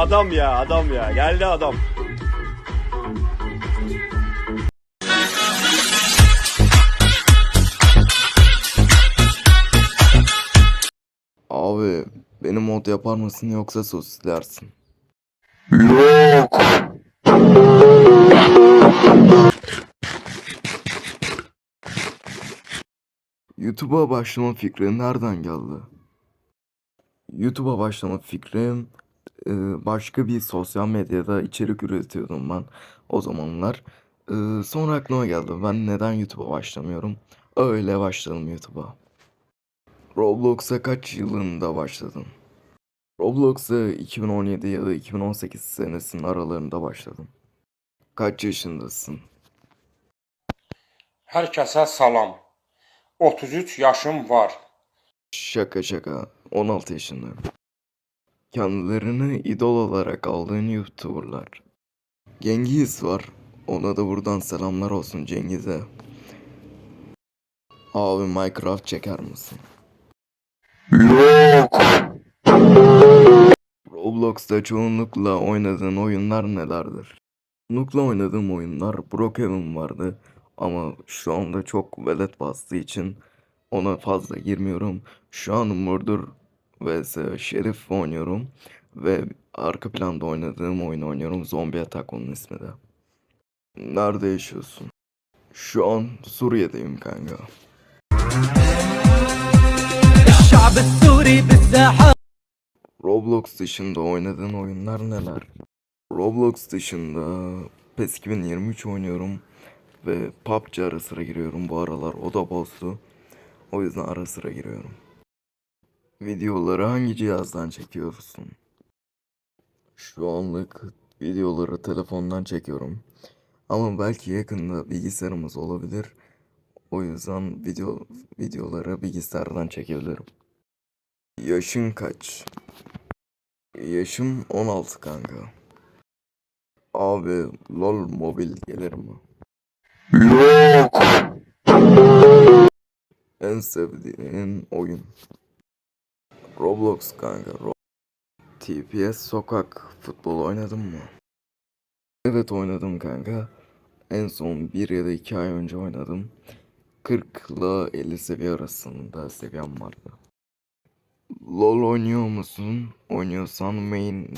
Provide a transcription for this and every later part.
adam ya adam ya geldi adam. Abi beni mod yapar mısın yoksa sosislersin? YouTube'a başlama fikri nereden geldi? YouTube'a başlama fikrim başka bir sosyal medyada içerik üretiyordum ben o zamanlar. Sonra aklıma geldi ben neden YouTube'a başlamıyorum? Öyle başladım YouTube'a. Roblox'a kaç yılında başladın? Roblox'a 2017 ya da 2018 senesinin aralarında başladım. Kaç yaşındasın? Hər kəsə salam. 33 yaşım var. Şaka şaka 16 yaşındayım. Kendilerini idol olarak aldığın YouTuber'lar. Cengiz var. Ona da buradan selamlar olsun Cengiz'e. Abi Minecraft çeker misin? Roblox'ta çoğunlukla oynadığın oyunlar nelerdir? Çoğunlukla oynadığım oyunlar Brookhaven vardı ama şu anda çok velet bastığı için ona fazla girmiyorum. Şu an Murder vs Şerif oynuyorum. Ve arka planda oynadığım oyunu oynuyorum. Zombi Atak onun ismi de. Nerede yaşıyorsun? Şu an Suriye'deyim kanka. Roblox dışında oynadığın oyunlar neler? Roblox dışında PES 2023 oynuyorum ve PUBG ara sıra giriyorum bu aralar. O da bozdu. O yüzden ara sıra giriyorum. Videoları hangi cihazdan çekiyorsun? Şu anlık videoları telefondan çekiyorum. Ama belki yakında bilgisayarımız olabilir. O yüzden video videoları bilgisayardan çekebilirim. Yaşın kaç? Yaşım 16 kanka. Abi LOL mobil gelir mi? En sevdiğin oyun. Roblox kanka. Ro- TPS sokak futbol oynadın mı? Evet oynadım kanka. En son bir ya da iki ay önce oynadım. 40 ile 50 seviye arasında seviyem vardı. LOL oynuyor musun? Oynuyorsan main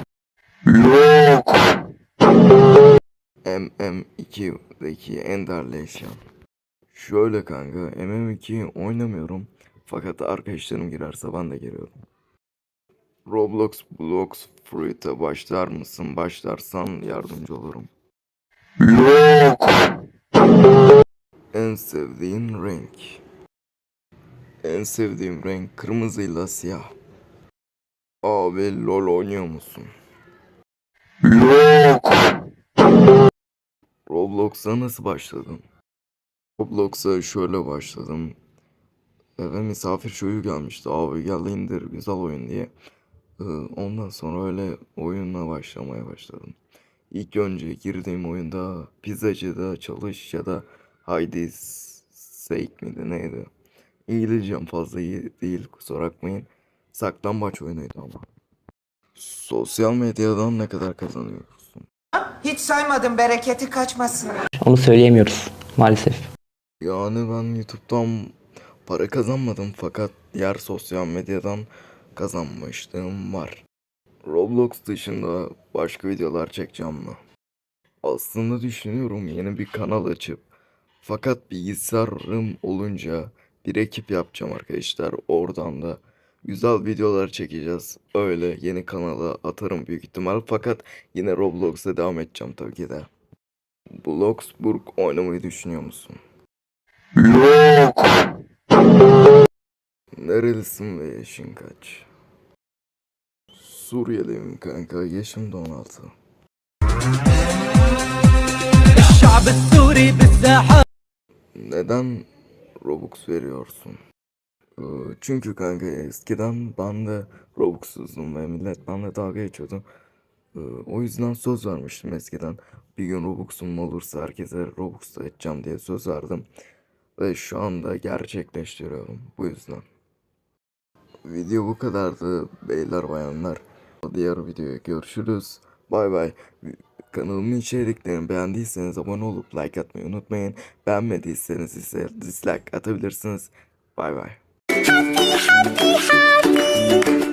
MM2'deki Ender'le. Şöyle kanka MM2 oynamıyorum. Fakat arkadaşlarım girerse ben de giriyorum. Roblox Blocks Fruit'e başlar mısın? Başlarsan yardımcı olurum. En sevdiğin renk. En sevdiğim renk kırmızıyla siyah. Abi LOL oynuyor musun? Roblox'a nasıl başladın? Roblox'a şöyle başladım. Eve misafir çocuğu gelmişti. Abi gel indir güzel oyun diye. Ee, Ondan sonra öyle oyunla başlamaya başladım. İlk önce girdiğim oyunda pizzacıda çalış ya da Haydi Sake miydi neydi? İngilizcem fazla iyi değil kusura bakmayın. Saklambaç oyunuydu ama. Sosyal medyadan ne kadar kazanıyorsun? Hiç saymadım bereketi kaçmasın. Onu söyleyemiyoruz maalesef. Yani ben YouTube'dan para kazanmadım fakat diğer sosyal medyadan kazanmışlığım var. Roblox dışında başka videolar çekeceğim mi? Aslında düşünüyorum yeni bir kanal açıp fakat bilgisayarım olunca bir ekip yapacağım arkadaşlar. Oradan da güzel videolar çekeceğiz. Öyle yeni kanala atarım büyük ihtimal fakat yine Roblox'a devam edeceğim tabii ki de. Bloxburg oynamayı düşünüyor musun? Nerelisin ve yaşın kaç? Suriyeliyim kanka, yaşım da 16. Neden Robux veriyorsun? Ee, çünkü kanka eskiden ben de Robux'suzdum ve millet benimle dalga geçiyordu. Ee, o yüzden söz vermiştim eskiden. Bir gün Robux'um olursa herkese Robux'ta edeceğim diye söz verdim. Ve şu anda gerçekleştiriyorum bu yüzden. Video bu kadardı beyler bayanlar. Diğer videoya görüşürüz. Bay bay. Kanalımın içeriklerini beğendiyseniz abone olup like atmayı unutmayın. Beğenmediyseniz ise dislike atabilirsiniz. Bay bay. happy, happy, happy.